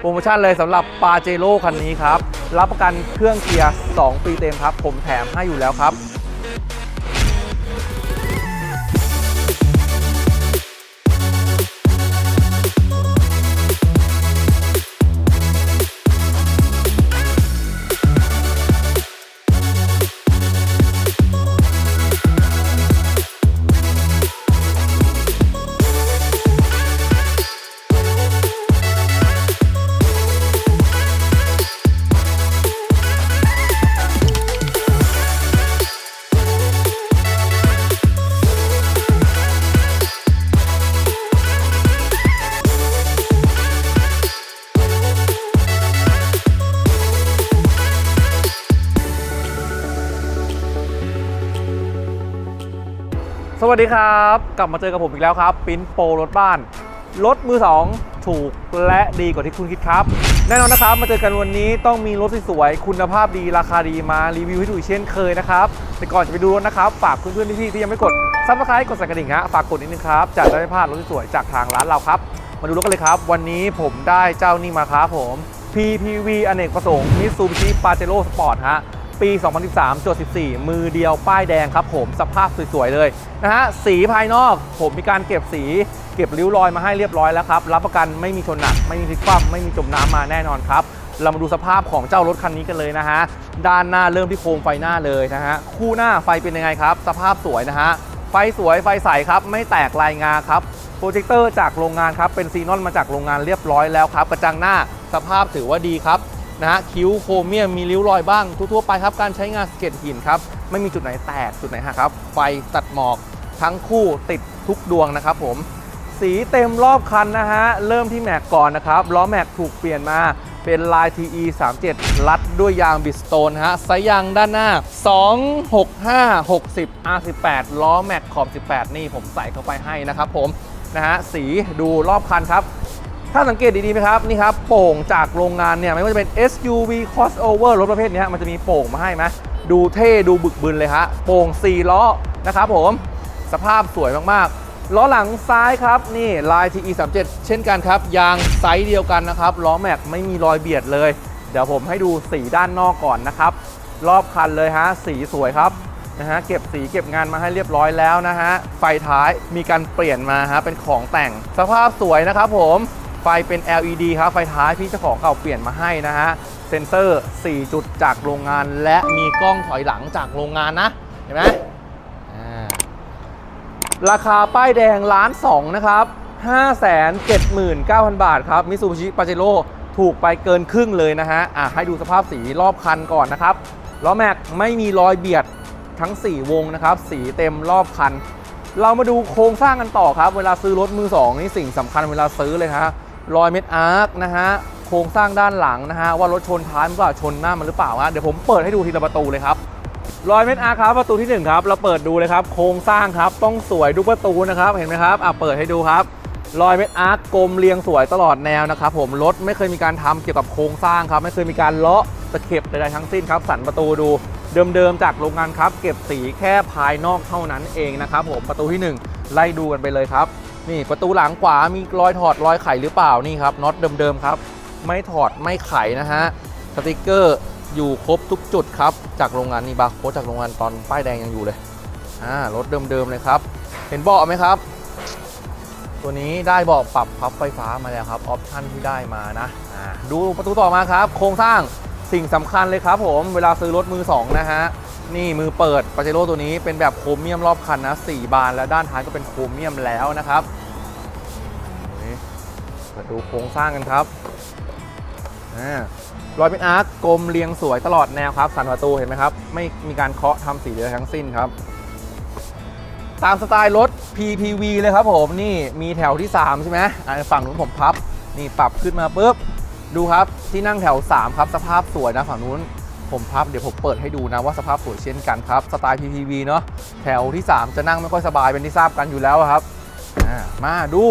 โปรโมชั่นเลยสำหรับปาเจโร่คันนี้ครับ รับประกันเครื่องเกียร์ 2 ปีเต็มครับ ผมแถมให้อยู่แล้วครับ วัสดีครับ กลับมาเจอกับผมอีกแล้วครับ ปิ้นโปรรถบ้าน รถมือ 2 ถูกและดีกว่าที่คุณคิดครับ แน่นอนนะครับ มาเจอกันวันนี้ต้องมีรถสวยๆคุณภาพดีราคาดีมารีวิวให้ดูเช่นเคยนะครับแต่ก่อนจะไปดูรถนะครับ ฝากเพื่อนๆพี่ๆที่ยังไม่กดซับสไครต์กดสั่นกระดิ่งฮะฝากกดนิดนึงครับจะได้ไม่พลาดรถสวยๆจากทางร้านเราครับ มาดูรถกันเลยครับ วันนี้ผมได้เจ้านี่มาครับผม PPV อเนกประสงค์ Mitsubishi Pajero Sport ฮะ ปี 2013จด14 มือเดียวป้ายแดงครับผมสภาพสวยๆเลยนะฮะสีภายนอกผมมีการเก็บสี เก็บริ้วรอยมาให้เรียบร้อยแล้วครับ รับประกันไม่มีชนหนัก ไม่มีพลิกคว่ำไม่มีจมน้ำมาแน่นอนครับ เรามาดูสภาพของเจ้ารถคันนี้กันเลยนะฮะด้านหน้าเริ่มที่โคมไฟหน้าเลยนะฮะคู่หน้าไฟเป็นยังไงครับ สภาพสวยนะฮะไฟสวยไฟใสครับไม่แตกลายงาครับโปรเจคเตอร์จากโรงงานครับเป็นซีนอนมาจากโรงงานเรียบร้อยแล้วครับกระจังหน้าสภาพถือว่าดีครับ นะฮะคิ้วโครเมียมมีริ้วรอยบ้างทั่วๆไปครับการใช้งานสเก็ตหินครับไม่มีจุดไหนแตกจุดไหนหักครับ ไฟตัดหมอกทั้งคู่ติดทุกดวงนะครับผมสีเต็มรอบคันนะฮะ เริ่มที่แม็กก่อนนะครับ ล้อแม็กถูกเปลี่ยนมาเป็นลาย TE 37รัดด้วยยางบิสโตนฮะไซส์ยางด้านหน้า 265 60 R18 ล้อแม็กขอบ 18 นี่ผมใส่เข้าไปให้นะครับผม นะฮะ สีดูรอบคันครับ ถ้าสังเกตดีๆไหมครับนี่ครับโป่งจากโรงงานเนี่ยไม่ว่าจะเป็น SUV crossover รถประเภทนี้มันจะมีโป่งมาให้ไหมดูเท่ดูบึกบึนเลยฮะโป่ง4ล้อนะครับผมสภาพสวยมากๆล้อหลังซ้ายครับนี่ลาย TE 37เช่นกันครับ ยางไซส์เดียวกันนะครับล้อแม็กไม่มีรอยเบียดเลย เดี๋ยวผมให้ดูสีด้านนอกก่อนนะครับ รอบคันเลยฮะสีสวยครับนะฮะเก็บสีเก็บงานมาให้เรียบร้อยแล้วนะฮะไฟท้ายมีการเปลี่ยนมาฮะเป็นของแต่งสภาพสวยนะครับผม ไฟเป็น LED ครับ ไฟท้ายพี่เจ้าของเก่าเปลี่ยนมาให้นะฮะ เซ็นเซอร์ 4 จุดจากโรงงาน และมีกล้องถอยหลังจากโรงงานนะ เห็นไหมราคาป้ายแดงล้านสองนะครับ 579,000 บาทครับ มิซูบิชิปาเจโร่ถูกไปเกินครึ่งเลยนะฮะ อะให้ดูสภาพสีรอบคันก่อนนะครับล้อแม็กไม่มีรอยเบียดทั้ง 4 วงนะครับ สีเต็มรอบคัน เรามาดูโครงสร้างกันต่อครับ เวลาซื้อรถมือสองนี่สิ่งสำคัญเวลาซื้อเลยฮะ รอยเม็ดอาร์คนะฮะโครงสร้างด้านหลังนะฮะว่ารถชนท้ายมันก็ชนหน้ามันหรือเปล่าฮะเดี๋ยวผมเปิดให้ดูทีละประตูเลยครับรอยเม็ดอาร์คครับประตูที่หนึ่งครับ เราเปิดดูเลยครับ โครงสร้างครับ ต้องสวยทุกประตูนะครับ เห็นไหมครับอะเปิดให้ดูครับรอยเม็ดอาร์คกลมเรียงสวยตลอดแนวนะครับผมรถไม่เคยมีการทำเกี่ยวกับโครงสร้างครับ ไม่เคยมีการเลาะตะเข็บใดๆทั้งสิ้นครับ สันประตูดูเดิมๆจากโรงงานครับ เก็บสีแค่ภายนอกเท่านั้นเองนะครับผมประตูที่หนึ่งไล่ดูกันไปเลยครับ นี่ประตูหลังขวามีรอยถอดรอยไขหรือเปล่านี่ครับน็อตเดิมๆครับ ไม่ถอดไม่ไขนะฮะสติกเกอร์อยู่ครบทุกจุดครับ จากโรงงานนี่บาร์โค้ดจากโรงงานตอนป้ายแดงยังอยู่เลยอ่ารถเดิมๆเลยครับ เห็นเบาะไหมครับ ตัวนี้ได้เบาะปรับพับไฟฟ้ามาแล้วครับออปชั่นที่ได้มานะดูประตูต่อมาครับ โครงสร้างสิ่งสำคัญเลยครับผมเวลาซื้อรถมือ2นะฮะ นี่มือเปิดปาเจโร่ตัวนี้เป็นแบบโครเมียมรอบคันนะ4บานแล้วด้านท้ายก็เป็นโครเมียมแล้วนะครับมาดูโครงสร้างกันครับรอยเป็นอาร์คกลมเรียงสวยตลอดแนวครับสันประตูเห็นไหมครับ ไม่มีการเคาะทำสีเดียวทั้งสิ้นครับ ตามสไตล์รถ PPV เลยครับผมนี่มีแถวที่ 3 ใช่ไหมฝั่งนู้นผมพับ นี่ปรับขึ้นมาปุ๊บ ดูครับที่นั่งแถว 3 ครับ สภาพสวยนะฝั่งนู้น ผมพับเดี๋ยวผมเปิดให้ดูนะว่าสภาพสวยเช่นกันครับ สไตล์ PPV เนาะแถวที่ 3 จะนั่งไม่ค่อยสบายเป็นที่ทราบกันอยู่แล้วครับมาดู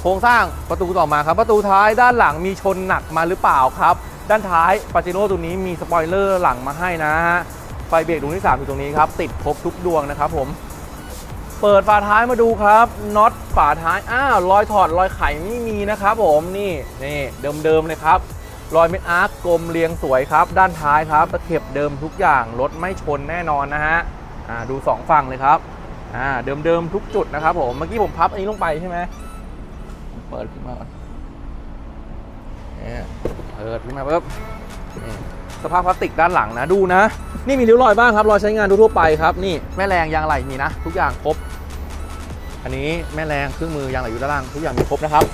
โครงสร้างประตูต่อมาครับ ประตูท้ายด้านหลังมีชนหนักมาหรือเปล่าครับ ด้านท้ายปาจิโร่ตัวนี้มีสปอยเลอร์หลังมาให้นะฮะไฟเบรกดวงที่3อยู่ตรงนี้ครับ ติดครบทุกดวงนะครับผมเปิดฝาท้ายมาดูครับน็อตฝาท้ายอ้าวรอยถอดรอยไขไม่มีนะครับผมนี่นี่เดิมๆเลยครับ รอยเม็ดอาร์คกลมเรียงสวยครับ ด้านท้ายครับตะเข็บเดิมทุกอย่างรถไม่ชนแน่นอนนะฮะอ่าดูสองฝั่งเลยครับอ่าเดิมทุกจุดนะครับผมเมื่อกี้ผมพับอันนี้ลงไปใช่ไหมเปิดขึ้นมาก่อนเนี่ยเปิดขึ้นมาปุ๊บสภาพพลาสติกด้านหลังนะดูนะ นี่มีริ้วรอยบ้างครับรอยใช้งานทั่วไปครับนี่แม่แรงยางไหลมีนะ ทุกอย่างครบ อันนี้แม่แรงเครื่องมือยางไหลอยู่ด้านล่างทุกอย่างมีครบนะครับ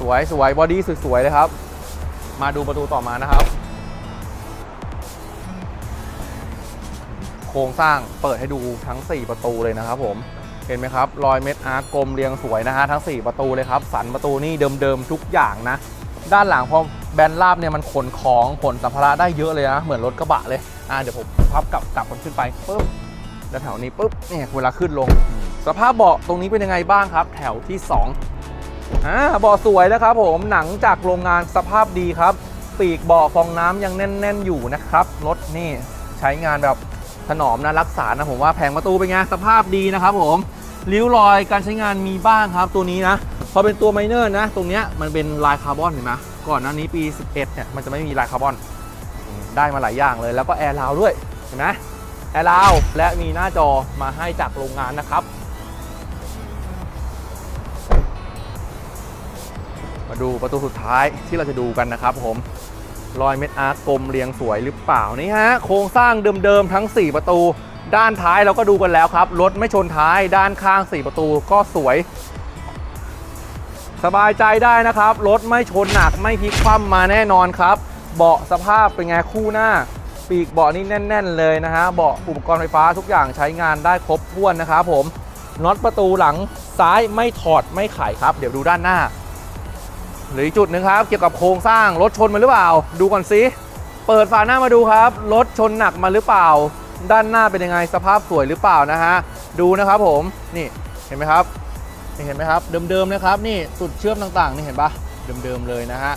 สวยสวยบอดี้สวยๆเลยครับ มาดูประตูต่อมานะครับ โครงสร้างเปิดให้ดูทั้ง 4 ประตูเลยนะครับผมเห็นไหมครับรอยเม็ดอาร์กลมเรียงสวยนะฮะทั้ง 4 ประตูเลยครับ สันประตูนี่เดิมๆทุกอย่างนะ ด้านหลังพอแบนราบเนี่ยมันขนของขนสัมภาระได้เยอะเลยนะ เหมือนรถกระบะเลยอ่าเดี๋ยวผมพับกลับกลับมันขึ้นไปปุ๊บแล้วแถวนี้ปุ๊บเนี่ยเวลาขึ้นลง สภาพเบาะตรงนี้เป็นยังไงบ้างครับ แถวที่ 2 อ่าเบาะสวยนะครับผมหนังจากโรงงานสภาพดีครับ ปีกเบาะฟองน้ำยังแน่น ๆ อยู่นะครับรถนี่ใช้งานแบบถนอมนะรักษานะผมว่าแผงประตูเป็นไงสภาพดีนะครับผมริ้วรอยการใช้งานมีบ้างครับตัวนี้นะพอเป็นตัวไมเนอร์นะ ตรงเนี้ยมันเป็นลายคาร์บอนเห็นไหมก่อนหน้านี้ปี 11เนี่ยมันจะไม่มีลายคาร์บอนได้มาหลายอย่างเลย แล้วก็แอร์ราวด้วยเห็นไหมแอร์ราวและมีหน้าจอมาให้จากโรงงานนะครับ มาดูประตูสุดท้ายที่เราจะดูกันนะครับผมรอยเม็ดอาร์กลมเรียงสวยหรือเปล่านี่ฮะโครงสร้างเดิมๆทั้ง 4 ประตู ด้านท้ายเราก็ดูกันแล้วครับรถไม่ชนท้ายด้านข้าง 4 ประตูก็สวย สบายใจได้นะครับรถไม่ชนหนักไม่พลิกคว่ำมาแน่นอนครับ เบาะสภาพเป็นไงคู่หน้า ปีกเบาะนี่แน่น ๆ เลยนะฮะเบาะอุปกรณ์ไฟฟ้าทุกอย่างใช้งานได้ครบถ้วนนะครับผมน็อตประตูหลังซ้ายไม่ถอดไม่ไขครับ เดี๋ยวดูด้านหน้า หรืออีกจุดหนึ่งครับ เกี่ยวกับโครงสร้างรถชนมาหรือเปล่า ดูก่อนสิเปิดฝาหน้ามาดูครับรถชนหนักมาหรือเปล่า ด้านหน้าเป็นยังไงสภาพสวยหรือเปล่านะฮะดูนะครับผมนี่เห็นไหมครับนี่เห็นไหมครับ เดิมๆนะครับ นี่จุดเชื่อมต่างๆนี่เห็นปะเดิมๆเลยนะฮะ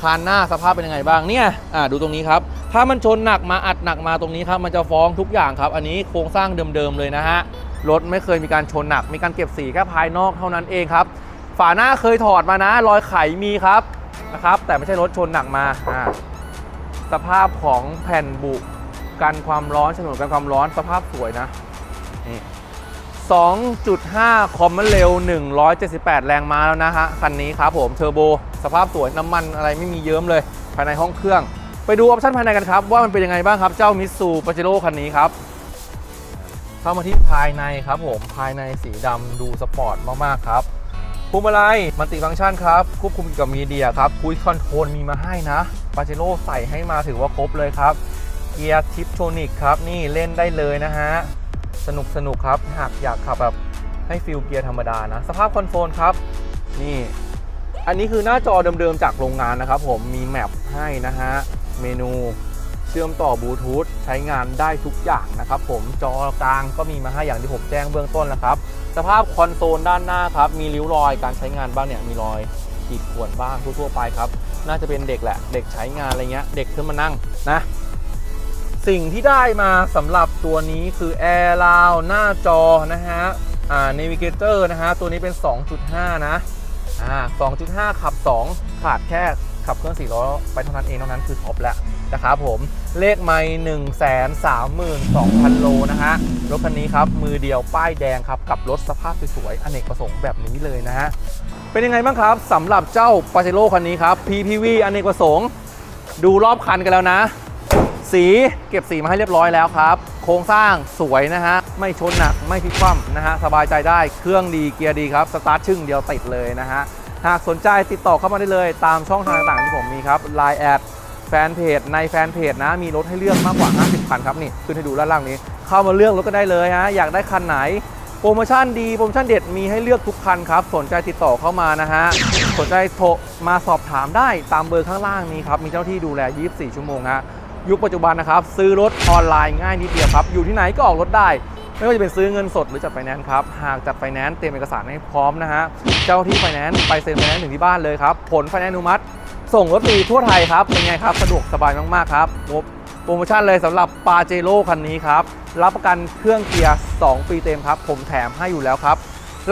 คานหน้าสภาพเป็นยังไงบ้างเนี่ยอ่าดูตรงนี้ครับ ถ้ามันชนหนักมาอัดหนักมาตรงนี้ครับ มันจะฟ้องทุกอย่างครับ อันนี้โครงสร้างเดิมๆเลยนะฮะรถไม่เคยมีการชนหนัก มีการเก็บสีแค่ภายนอกเท่านั้นเองครับ ฝาหน้าเคยถอดมานะ รอยไขมีครับนะครับ แต่ไม่ใช่รถชนหนักมาอ่าสภาพของแผ่นบุกันความร้อนฉนวนกันความร้อนสภาพสวยนะนี่2.5 คอมมันเร็ว 178 แรงม้าแล้วนะฮะ คันนี้ครับผม เทอร์โบ สภาพสวย น้ำมันอะไรไม่มีเยิ้มเลย ภายในห้องเครื่อง ไปดูออปชั่นภายในกันครับ ว่ามันเป็นยังไงบ้างครับ เจ้ามิตซูปาเจโร่คันนี้ครับ เข้ามาที่ภายในครับผม ภายในสีดำดูสปอร์ตมาก ๆ ครับ วงมาลัยมัลติฟังก์ชันครับ ควบคุมกับมีเดียครับคุยคอนโทรลมีมาให้นะปาเจโร่ใส่ให้มาถือว่าครบเลยครับ เกียร์ทิปโทนิกครับ นี่เล่นได้เลยนะฮะ สนุกสนุกครับ หากอยากขับแบบให้ฟิลเกียร์ธรรมดานะ สภาพคอนโซลครับ นี่ อันนี้คือหน้าจอเดิมๆจากโรงงานนะครับผมมีแมปให้นะฮะ เมนู เชื่อมต่อบลูทูธใช้งานได้ทุกอย่างนะครับผมจอกลางก็มีมาให้อย่างที่ผมแจ้งเบื้องต้นแล้วครับ สภาพคอนโซลด้านหน้าครับมีริ้วรอยการใช้งานบ้างเนี่ยมีรอยขีดข่วนบ้างทั่วๆไปครับ น่าจะเป็นเด็กแหละ เด็กใช้งานอะไรเงี้ย เด็กขึ้นมานั่งนะ สิ่งที่ได้มาสำหรับตัวนี้คือแอร์ราวหน้าจอนะฮะ อ่า Navigator นะฮะ ตัวนี้เป็น 2.5 นะ อ่า 2.5 ขับ 2 ขาดแค่ ขับเครื่อง4ล้อไปเท่านั้นเองเท่านั้นคือท็อปแล้วนะครับผมเลขไม่1 3 2 0 0 0โลนะฮะรถคันนี้ครับมือเดียวป้ายแดงครับกับรถสภาพสวยๆอเนกประสงค์แบบนี้เลยนะฮะเป็นยังไงบ้างครับสำหรับเจ้าปาเจโร่คันนี้ครับ PPV อเนกประสงค์ ดูรอบคันกันแล้วนะ สีเก็บสีมาให้เรียบร้อยแล้วครับ โครงสร้างสวยนะฮะไม่ชนหนักไม่พลิกคว่ำนะฮะสบายใจได้เครื่องดีเกียร์ดีครับสตาร์ทชึ่งเดียวติดเลยนะฮะ หากสนใจติดต่อเข้ามาได้เลยตามช่องทางต่างๆที่ผมมีครับ Line แอดแฟนเพจในแฟนเพจนะ มีรถให้เลือกมากกว่า 50 คันครับนี่ขึ้นให้ดูด้านล่างนี้ เข้ามาเลือกรถก็ได้เลยฮะอยากได้คันไหนโปรโมชั่นดีโปรโมชั่นเด็ดมีให้เลือกทุกคันครับ สนใจติดต่อเข้ามานะฮะ สนใจโทรมาสอบถามได้ตามเบอร์ข้างล่างนี้ครับ มีเจ้าที่ดูแล 24 ชั่วโมงฮะ ยุคปัจจุบันนะครับ ซื้อรถออนไลน์ง่ายนิดเดียวครับ อยู่ที่ไหนก็ออกรถได้ ไม่ว่าจะเป็นซื้อเงินสดหรือจัดไฟแนนซ์ครับ หากจัดไฟแนนซ์เตรียมเอกสารให้พร้อมนะฮะ เจ้าที่ไฟแนนซ์ไปเซ็นไฟแนนซ์ถึงที่บ้านเลยครับ ผลไฟแนนซ์อนุมัติ ส่งรถฟรีทั่วไทยครับ เป็นไงครับ สะดวกสบายมากๆครับโปรโมชั่นเลยสำหรับปาเจโร่คันนี้ครับ รับประกันเครื่องเกียร์ 2 ปีเต็มครับ ผมแถมให้อยู่แล้วครับ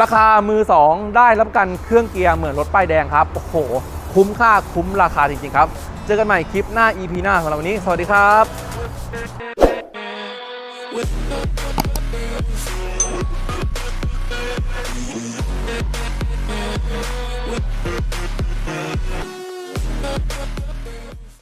ราคามือ 2 ได้รับประกันเครื่องเกียร์เหมือนรถป้ายแดงครับ โอ้โห คุ้มค่าคุ้มราคาจริงๆครับ เจอกันใหม่คลิปหน้า EP หน้าสำหรับวันนี้ สวัสดีครับ We'll